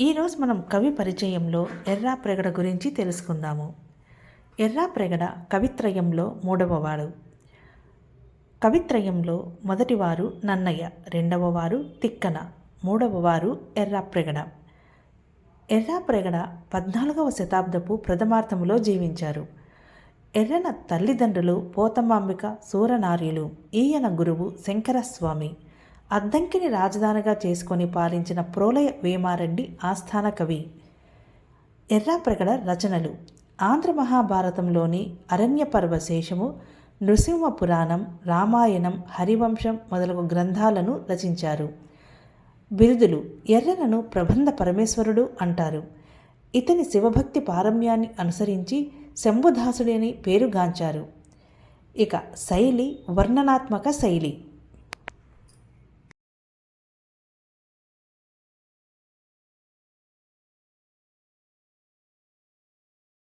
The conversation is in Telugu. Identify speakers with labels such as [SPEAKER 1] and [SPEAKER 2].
[SPEAKER 1] ఈరోజు మనం కవి పరిచయంలో ఎర్రా ప్రగడ గురించి తెలుసుకుందాము. ఎర్రా ప్రగడ కవిత్రయంలో మూడవవాడు. కవిత్రయంలో మొదటివారు నన్నయ్య రెండవవారు తిక్కన మూడవవారు ఎర్రాప్రెగడ ఎర్రాప్రెగడ పద్నాలుగవ శతాబ్దపు ప్రథమార్థములో జీవించారు. ఎర్రన తల్లిదండ్రులు పోతమాంబిక సూరనార్యులు ఈయన గురువు శంకరస్వామి. అద్దంకిని రాజధానిగా చేసుకొని పాలించిన ప్రోలయ వేమారెడ్డి ఆస్థాన కవి. ఎర్రాప్రగడ రచనలు. ఆంధ్ర మహాభారతంలోని అరణ్య పర్వశేషము నృసింహ పురాణం రామాయణం హరివంశం మొదలగు గ్రంథాలను రచించారు. బిరుదులు ఎర్రనను ప్రబంధ పరమేశ్వరుడు అంటారు. ఇతని శివభక్తి పారమ్యాన్ని అనుసరించి శంభుదాసుడి అని పేరుగాంచారు ఇక శైలి వర్ణనాత్మక శైలి.